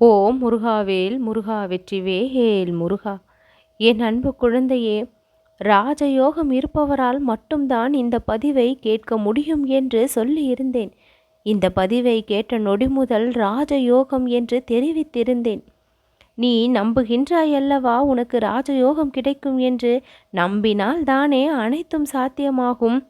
ஓ முருகாவேல் முருகா வெற்றிவேல் முருகா. என் அன்பு குழந்தையே ராஜயோகம் இருப்பவரால் மட்டும்தான் இந்த பதிவை கேட்க முடியும் என்று சொல்லியிருந்தேன். இந்த பதிவை கேட்ட நொடி முதல் ராஜயோகம் என்று தெரிவித்திருந்தேன். நீ நம்புகின்றாய் அல்லவா உனக்கு ராஜயோகம் கிடைக்கும் என்று நம்பினால் தானே அனைத்தும் சாத்தியமாகும்?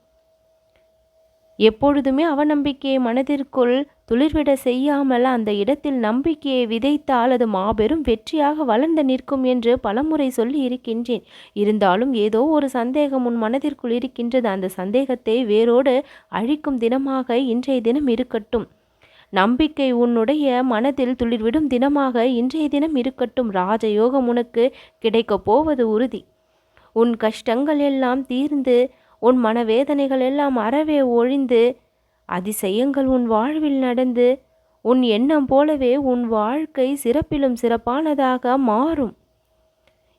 எப்பொழுதுமே அவநம்பிக்கையை மனதிற்குள் துளிர்விட செய்யாமல் அந்த இடத்தில் நம்பிக்கையை விதைத்தால் அது மாபெரும் வெற்றியாக வளர்ந்து நிற்கும் என்று பலமுறை சொல்லி இருக்கின்றேன். இருந்தாலும் ஏதோ ஒரு சந்தேகம் உன் மனதிற்குள் இருக்கின்றது. அந்த சந்தேகத்தை வேரோடு அழிக்கும் தினமாக இன்றைய தினம் இருக்கட்டும். நம்பிக்கை உன்னுடைய மனதில் துளிர்விடும் தினமாக இன்றைய தினம் இருக்கட்டும். ராஜயோகம் உனக்கு கிடைக்கப் போவது உறுதி. உன் கஷ்டங்கள் எல்லாம் தீர்ந்து உன் மனவேதனைகள் எல்லாம் அறவே ஒழிந்து அதிசயங்கள் உன் வாழ்வில் நடந்து உன் எண்ணம் போலவே உன் வாழ்க்கை சிறப்பிலும் சிறப்பானதாக மாறும்.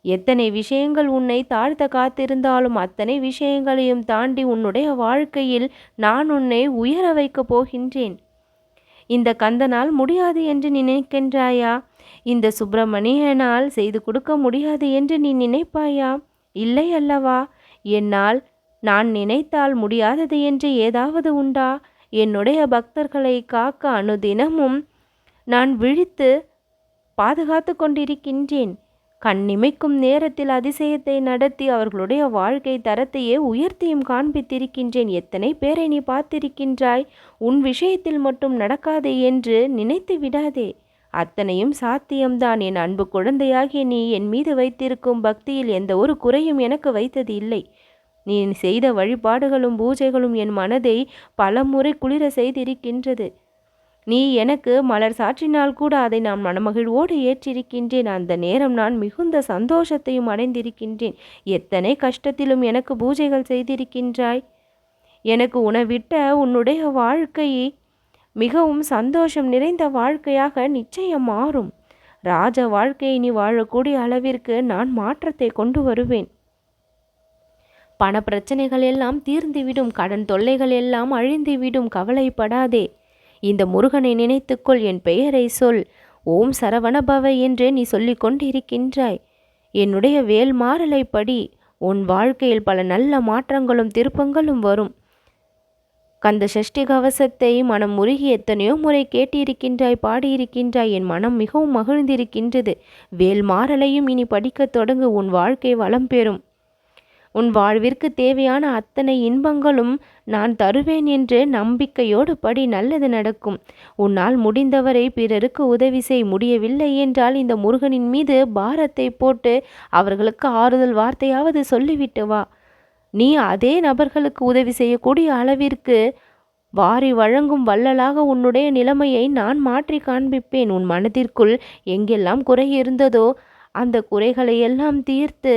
எத்தனை விஷயங்கள் உன்னை தாழ்த்த காத்திருந்தாலும் அத்தனை விஷயங்களையும் தாண்டி உன்னுடைய வாழ்க்கையில் நான் உன்னை உயர வைக்கப் போகின்றேன். இந்த கந்தனால் முடியாது என்று நினைக்கின்றாயா? இந்த சுப்பிரமணியனால் செய்து கொடுக்க முடியாது என்று நீ நினைப்பாயா? இல்லை அல்லவா? என்னால் நான் நினைத்தால் முடியாதது என்று ஏதாவது உண்டா? என்னுடைய பக்தர்களை காக்க அனுதினமும் நான் விழித்து பாதுகாத்து கொண்டிருக்கின்றேன். கண்ணிமைக்கும் நேரத்தில் அதிசயத்தை நடத்தி அவர்களுடைய வாழ்க்கை தரத்தையே உயர்த்தியும் காண்பித்திருக்கின்றேன். எத்தனை பேரை நீ பார்த்திருக்கின்றாய்? உன் விஷயத்தில் மட்டும் நடக்காதே என்று நினைத்து விடாதே. அத்தனையும் சாத்தியம்தான். என் அன்பு குழந்தையாகிய நீ என் மீது வைத்திருக்கும் பக்தியில் எந்த ஒரு குறையும் எனக்கு வைத்தது இல்லை நீ செய்த வழிபாடுகளும் பூஜைகளும் என் மனதை பலமுறை குளிர செய்திருக்கின்றது. நீ எனக்கு மலர் சாற்றினால் கூட அதை நான் மனமகிழ்வோடு ஏற்றிருக்கின்றேன். அந்த நேரம் நான் மிகுந்த சந்தோஷத்தையும் அடைந்திருக்கின்றேன். எத்தனை கஷ்டத்திலும் எனக்கு பூஜைகள் செய்திருக்கின்றாய். எனக்கு உணவிட்ட உன்னுடைய வாழ்க்கையை மிகவும் சந்தோஷம் நிறைந்த வாழ்க்கையாக நிச்சயம் மாறும். ராஜ வாழ்க்கையை நீ வாழக்கூடிய அளவிற்கு நான் மாற்றத்தை கொண்டு வருவேன். பண பிரச்சனைகள் எல்லாம் தீர்ந்துவிடும் கடன் தொல்லைகள் எல்லாம் அழிந்துவிடும் கவலைப்படாதே. இந்த முருகனை நினைத்துக்கொள் என் பெயரை சொல். ஓம் சரவணபவ என்று நீ சொல்லிக் கொண்டிருக்கின்றாய். என்னுடைய வேல் மாறலை படி உன் வாழ்க்கையில் பல நல்ல மாற்றங்களும் திருப்பங்களும் வரும். கந்த சஷ்டி கவசத்தை மனம் முருகி எத்தனையோ முறை கேட்டிருக்கின்றாய் பாடியிருக்கின்றாய். என் மனம் மிகவும் மகிழ்ந்திருக்கின்றது. வேல் மாறலையும் இனி படிக்கத் தொடங்கு. உன் வாழ்க்கை வளம் பெறும். உன் வாழ்விற்கு தேவையான அத்தனை இன்பங்களும் நான் தருவேன் என்று நம்பிக்கையோடு படி நல்லது நடக்கும். உன்னால் முடிந்தவரை பிறருக்கு உதவி செய். முடியவில்லை என்றால் இந்த முருகனின் மீது பாரத்தை போட்டு அவர்களுக்கு ஆறுதல் வார்த்தையாவது சொல்லிவிட்டு வா. நீ அதே நபர்களுக்கு உதவி செய்யக்கூடிய அளவிற்கு வாரி வழங்கும் வள்ளலாக உன்னுடைய நிலைமையை நான் மாற்றி காண்பிப்பேன். உன் மனதிற்குள் எங்கெல்லாம் குறை இருந்ததோ அந்த குறைகளை எல்லாம் தீர்த்து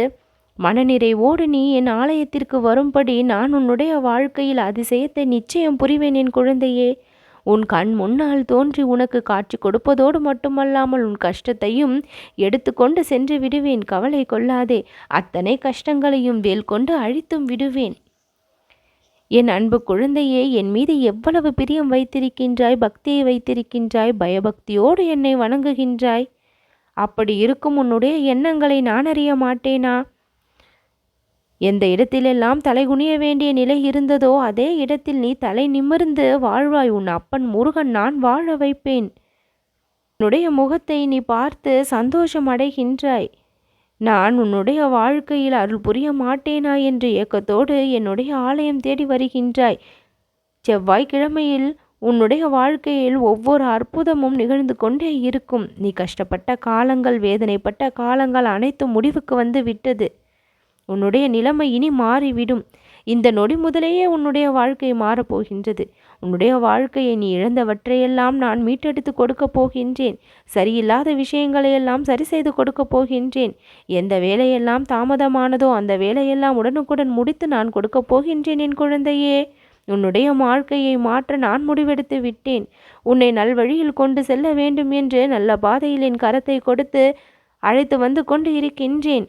மனநிறைவோடு நீ என் ஆலயத்திற்கு வரும்படி நான் உன்னுடைய வாழ்க்கையில் அதிசயத்தை நிச்சயம் புரிவேன் என் குழந்தையே. உன் கண் முன்னால் தோன்றி உனக்கு காட்சி கொடுப்பதோடு மட்டுமல்லாமல் உன் கஷ்டத்தையும் எடுத்துக்கொண்டு சென்று விடுவேன். கவலை கொள்ளாதே. அத்தனை கஷ்டங்களையும் வேல் கொண்டு அழித்தும் விடுவேன். என் அன்பு குழந்தையே என் மீது எவ்வளவு பிரியம் வைத்திருக்கின்றாய் பக்தியை வைத்திருக்கின்றாய் பயபக்தியோடு என்னை வணங்குகின்றாய். அப்படி இருக்கும் உன்னுடைய எண்ணங்களை நான் அறிய மாட்டேனா? எந்த இடத்திலெல்லாம் தலை குனிய வேண்டிய நிலை இருந்ததோ அதே இடத்தில் நீ தலை நிமிர்ந்து வாழ்வாய். உன் அப்பன் முருகன் நான் வாழ வைப்பேன். உன்னுடைய முகத்தை நீ பார்த்து சந்தோஷம் அடைகின்றாய். நான் உன்னுடைய வாழ்க்கையில் அருள் புரிய மாட்டேனா என்று ஏக்கத்தோடு என்னுடைய ஆலயம் தேடி வருகின்றாய். செவ்வாய்க்கிழமையில் உன்னுடைய வாழ்க்கையில் ஒவ்வொரு அற்புதமும் நிகழ்ந்து கொண்டே இருக்கும். நீ கஷ்டப்பட்ட காலங்கள் வேதனைப்பட்ட காலங்கள் அனைத்தும் முடிவுக்கு வந்து விட்டது. உன்னுடைய நிலைமை இனி மாறிவிடும். இந்த நொடி முதலேயே உன்னுடைய வாழ்க்கை மாறப்போகின்றது. உன்னுடைய வாழ்க்கையை நீ இழந்தவற்றையெல்லாம் நான் மீட்டெடுத்து கொடுக்கப் போகின்றேன். சரியில்லாத விஷயங்களையெல்லாம் சரி செய்து கொடுக்கப் போகின்றேன். எந்த வேலையெல்லாம் தாமதமானதோ அந்த வேலையெல்லாம் உடனுக்குடன் முடித்து நான் கொடுக்கப் போகின்றேன் என் குழந்தையே. உன்னுடைய வாழ்க்கையை மாற்ற நான் முடிவெடுத்து விட்டேன். உன்னை நல்வழியில் கொண்டு செல்ல வேண்டும் என்று நல்ல பாதையில் என் கரத்தை கொடுத்து அழைத்து வந்து கொண்டு இருக்கின்றேன்.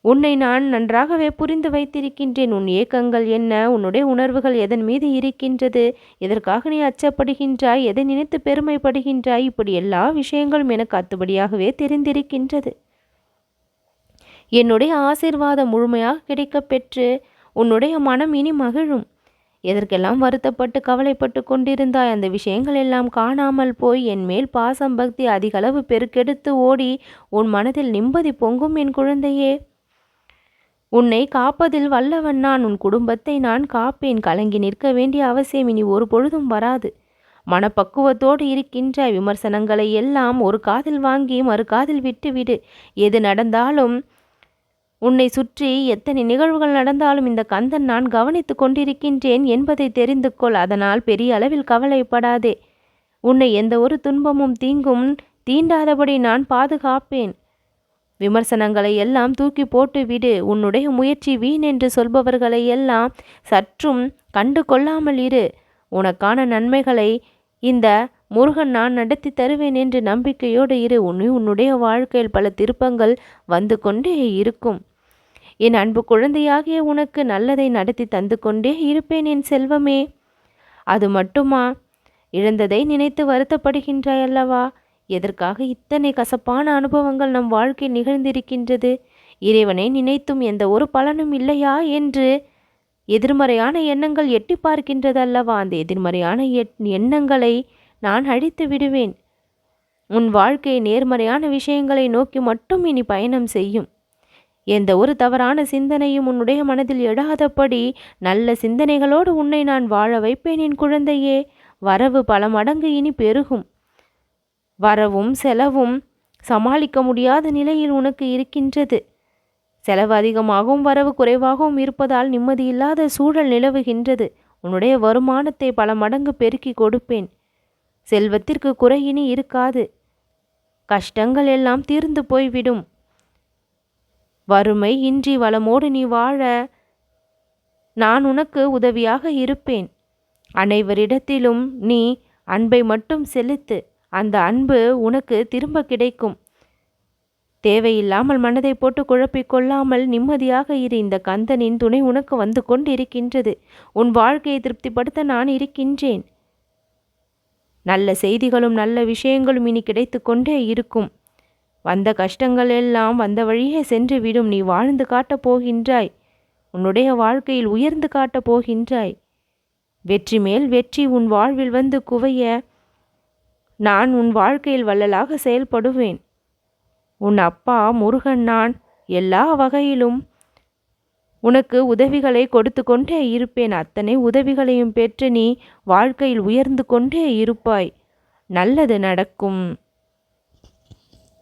உன்னை நான் நன்றாகவே புரிந்து வைத்திருக்கின்றேன். உன் ஏக்கங்கள் என்ன? உன்னுடைய உணர்வுகள் எதன் மீது இருக்கின்றது? எதற்காக நீ அச்சப்படுகின்றாய்? எதை நினைத்து பெருமைப்படுகின்றாய்? இப்படி எல்லா விஷயங்களும் எனக்கு அத்துபடியாகவே தெரிந்திருக்கின்றது. என்னுடைய ஆசிர்வாதம் முழுமையாக கிடைக்கப் பெற்று உன்னுடைய மனம் இனி மகிழும். எதற்கெல்லாம் வருத்தப்பட்டு கவலைப்பட்டு கொண்டிருந்தாய்? அந்த விஷயங்கள் எல்லாம் காணாமல் போய் என் மேல் பாசம் பக்தி அதிகளவு பெருக்கெடுத்து ஓடி உன் மனதில் நிம்மதி பொங்கும் என் குழந்தையே. உன்னை காப்பதில் வல்லவன் நான் உன் குடும்பத்தை நான் காப்பேன். கலங்கி நிற்க வேண்டிய அவசியம் இனி ஒரு பொழுதும் வராது. மனப்பக்குவத்தோடு இருக்கின்ற விமர்சனங்களை எல்லாம் ஒரு காதில் வாங்கி மறு காதில் விட்டுவிடு. எது நடந்தாலும் உன்னை சுற்றி எத்தனை நிகழ்வுகள் நடந்தாலும் இந்த கந்தன் நான் கவனித்து கொண்டிருக்கின்றேன் என்பதை தெரிந்து கொள். அதனால் பெரிய அளவில் கவலைப்படாதே. உன்னை எந்த ஒரு துன்பமும் தீங்கும் தீண்டாதபடி நான் பாதுகாப்பேன். விமர்சனங்களை எல்லாம் தூக்கி போட்டுவிடு உன்னுடைய முயற்சி வீண் என்று சொல்பவர்களை எல்லாம் சற்றும் கண்டு கொள்ளாமல் இரு. உனக்கான நன்மைகளை இந்த முருகன் நான் நடத்தி தருவேன் என்று நம்பிக்கையோடு இரு. உன் உன்னுடைய வாழ்க்கையில் பல திருப்பங்கள் வந்து கொண்டே இருக்கும். என் அன்பு குழந்தையாகிய உனக்கு நல்லதை நடத்தி தந்து கொண்டே இருப்பேன் என் செல்வமே. அது மட்டுமா? இழந்ததை நினைத்து வருத்தப்படுகின்றாய் அல்லவா? எதற்காக இத்தனை கசப்பான அனுபவங்கள் நம் வாழ்க்கை நிகழ்ந்திருக்கின்றது? இறைவனை நினைத்தும் எந்த ஒரு பலனும் இல்லையா என்று எதிர்மறையான எண்ணங்கள் எட்டி பார்க்கின்றது அல்லவா அந்த எதிர்மறையான எண்ணங்களை நான் அழித்து விடுவேன். உன் வாழ்க்கை நேர்மறையான விஷயங்களை நோக்கி மட்டும் இனி பயணம் செய்யும். எந்த ஒரு தவறான சிந்தனையும் உன்னுடைய மனதில் எடாதபடி நல்ல சிந்தனைகளோடு உன்னை நான் வாழ வைப்பேன் என் குழந்தையே. வரவு பல மடங்கு இனி பெருகும். வரவும் செலவும் சமாளிக்க முடியாத நிலையில் உனக்கு இருக்கின்றது. செலவு அதிகமாகவும் வரவு குறைவாகவும் இருப்பதால் நிம்மதியில்லாத சூழல் நிலவுகின்றது. உன்னுடைய வருமானத்தை பல மடங்கு பெருக்கி கொடுப்பேன். செல்வத்திற்கு குறை இனி இருக்காது. கஷ்டங்கள் எல்லாம் தீர்ந்து போய்விடும். வறுமை இன்றி வளமோடு நீ வாழ நான் உனக்கு உதவியாக இருப்பேன். அனைவரிடத்திலும் நீ அன்பை மட்டும் செலுத்து. அந்த அன்பு உனக்கு திரும்ப கிடைக்கும். தேவையில்லாமல் மனதை போட்டு குழப்பிக் கொள்ளாமல் நிம்மதியாக இரு. இந்த கந்தனின் துணை உனக்கு வந்து கொண்டிருக்கின்றது. உன் வாழ்க்கையை திருப்திப்படுத்த நான் இருக்கின்றேன். நல்ல செய்திகளும் நல்ல விஷயங்களும் இனி கிடைத்து கொண்டே இருக்கும். வந்த கஷ்டங்கள் எல்லாம் வந்த வழியே சென்று விடும். நீ வாழ்ந்து காட்டப் போகின்றாய். உன்னுடைய வாழ்க்கையில் உயர்ந்து காட்டப் போகின்றாய். வெற்றி மேல் வெற்றி உன் வாழ்வில் வந்து குவைய. நான் உன் வாழ்க்கையில் வள்ளலாக செயல்படுவேன். உன் அப்பா முருகன் நான் எல்லா வகையிலும் உனக்கு உதவிகளை கொடுத்து கொண்டே இருப்பேன். அத்தனை உதவிகளையும் பெற்று நீ வாழ்க்கையில் உயர்ந்து கொண்டே இருப்பாய். நல்லது நடக்கும்.